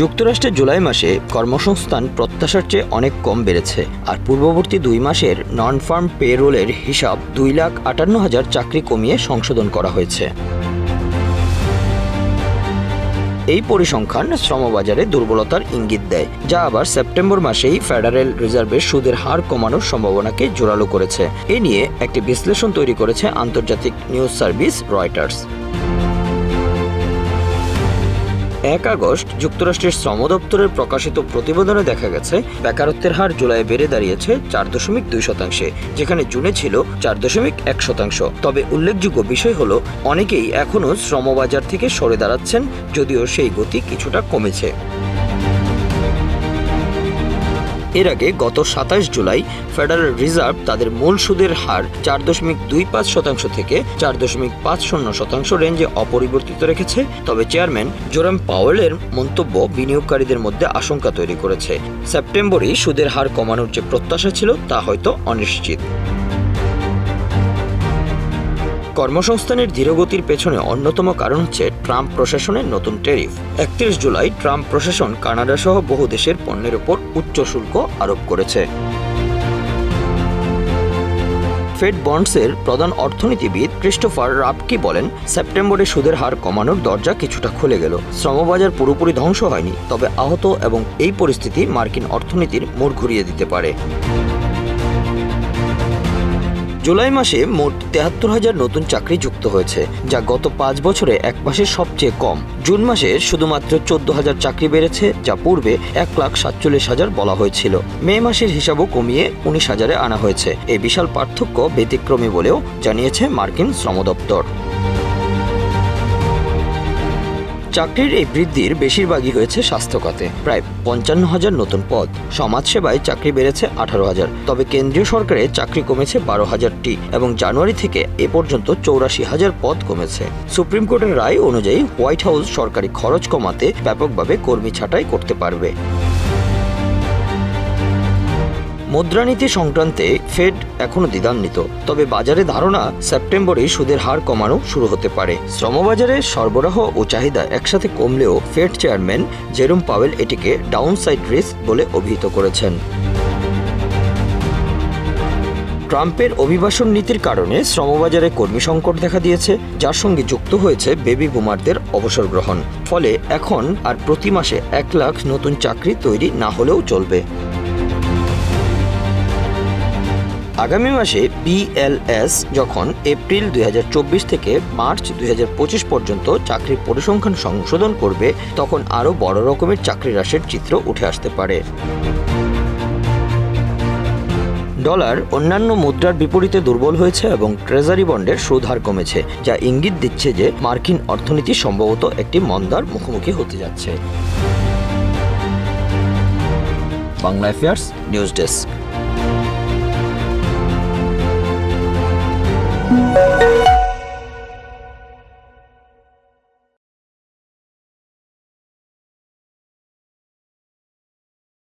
যুক্তরাষ্ট্রের জুলাই মাসে কর্মসংস্থান প্রত্যাশার চেয়ে অনেক কম বেড়েছে, আর পূর্ববর্তী দুই মাসের নন ফার্ম পেরোলের হিসাব দুই লাখ আটান্ন হাজার চাকরি কমিয়ে সংশোধন করা হয়েছে। এই পরিসংখ্যান শ্রমবাজারে দুর্বলতার ইঙ্গিত দেয়, যা আবার সেপ্টেম্বর মাসেই ফেডারেল রিজার্ভের সুদের হার কমানোর সম্ভাবনাকে জোরালো করেছে। এ নিয়ে একটি বিশ্লেষণ তৈরি করেছে আন্তর্জাতিক নিউজ সার্ভিস রয়টার্স এক আগস্ট যুক্তরাষ্ট্রের শ্রম দপ্তরের প্রকাশিত প্রতিবেদনে দেখা গেছে, বেকারত্বের হার জুলাই বেড়ে দাঁড়িয়েছে চার দশমিক দুই শতাংশে, যেখানে জুনে ছিল চার দশমিক এক শতাংশ। তবে উল্লেখযোগ্য বিষয় হল, অনেকেই এখনও শ্রমবাজার থেকে সরে দাঁড়াচ্ছেন, যদিও সেই গতি কিছুটা কমেছে। এর আগে গত সাতাশ জুলাই ফেডারেল রিজার্ভ তাদের মূল সুদের হার চার দশমিক দুই পাঁচ শতাংশ থেকে চার দশমিক পাঁচ শূন্য শতাংশ রেঞ্জে অপরিবর্তিত রেখেছে। তবে চেয়ারম্যান জোরাম পাওয়েলের মন্তব্য বিনিয়োগকারীদের মধ্যে আশঙ্কা তৈরি করেছে। সেপ্টেম্বরেই সুদের হার কমানোর যে প্রত্যাশা ছিল তা হয়তো অনিশ্চিত। কর্মসংস্থানের ধীরগতির পেছনে অন্যতম কারণ হচ্ছে ট্রাম্প প্রশাসনের নতুন ট্যারিফ। একত্রিশ জুলাই ট্রাম্প প্রশাসন কানাডা সহ বহু দেশের পণ্যের ওপর উচ্চ শুল্ক আরোপ করেছে। ফেড বন্ডসের প্রধান অর্থনীতিবিদ ক্রিস্টোফার রাবকি বলেন, সেপ্টেম্বরে সুদের হার কমানোর দরজা কিছুটা খুলে গেল। শ্রমবাজার পুরোপুরি ধ্বংস হয়নি, তবে আহত এবং এই পরিস্থিতি মার্কিন অর্থনীতির মোড় ঘুরিয়ে দিতে পারে। জুলাই মাসে মোট তেহাত্তর হাজার নতুন চাকরি যুক্ত হয়েছে, যা গত পাঁচ বছরে এক মাসে সবচেয়ে কম। জুন মাসে শুধুমাত্র চোদ্দ হাজার চাকরি বেড়েছে, যা পূর্বে এক লাখ সাতচল্লিশ হাজার বলা হয়েছিল। মে মাসের হিসাবও কমিয়ে উনিশ হাজারে আনা হয়েছে। এই বিশাল পার্থক্য ব্যতিক্রমী বলেও জানিয়েছে মার্কিন শ্রম দপ্তর। চাকরির এই বৃদ্ধির বেশিরভাগই হয়েছে স্বাস্থ্য খাতে প্রায় পঞ্চান্ন হাজার নতুন পদ। সমাজসেবায় চাকরি বেড়েছে আঠারো হাজার। তবে কেন্দ্রীয় সরকারে চাকরি কমেছে বারো হাজারটি এবং জানুয়ারি থেকে এ পর্যন্ত চৌরাশি হাজার পদ কমেছে। সুপ্রিম কোর্টের রায় অনুযায়ী হোয়াইট হাউস সরকারি খরচ কমাতে ব্যাপকভাবে কর্মী ছাঁটাই করতে পারবে। মুদ্রানীতি সংক্রান্তে ফেড এখনও দ্বিধান্বিত। তবে বাজারে ধারণা সেপ্টেম্বরেই সুদের হার কমানো শুরু হতে পারে। শ্রমবাজারে সরবরাহ ও চাহিদা একসাথে কমলেও ফেড চেয়ারম্যান জেরুম পাওয়েল এটিকে ডাউনসাইড রিস্ক বলে অভিহিত করেছেন। ট্রাম্পের অভিবাসন নীতির কারণে শ্রমবাজারে কর্মী সংকট দেখা দিয়েছে, যার সঙ্গে যুক্ত হয়েছে বেবি বুমারদের অবসর গ্রহণ। ফলে এখন আর প্রতি মাসে এক লাখ নতুন চাকরি তৈরি না হলেও চলবে। আগামী মাসে বিএলএস যখন এপ্রিল দুই হাজার চব্বিশ থেকে মার্চ দুই হাজার পঁচিশ পর্যন্ত চাকরির পরিসংখ্যান সংশোধন করবে, তখন আরও বড় রকমের চাকরি হ্রাসের চিত্র উঠে আসতে পারে। ডলার অন্যান্য মুদ্রার বিপরীতে দুর্বল হয়েছে এবং ট্রেজারি বন্ডের সুদ হার কমেছে, যা ইঙ্গিত দিচ্ছে যে মার্কিন অর্থনীতি সম্ভবত একটি মন্দার মুখোমুখি হতে যাচ্ছে। Bangla affairs news desk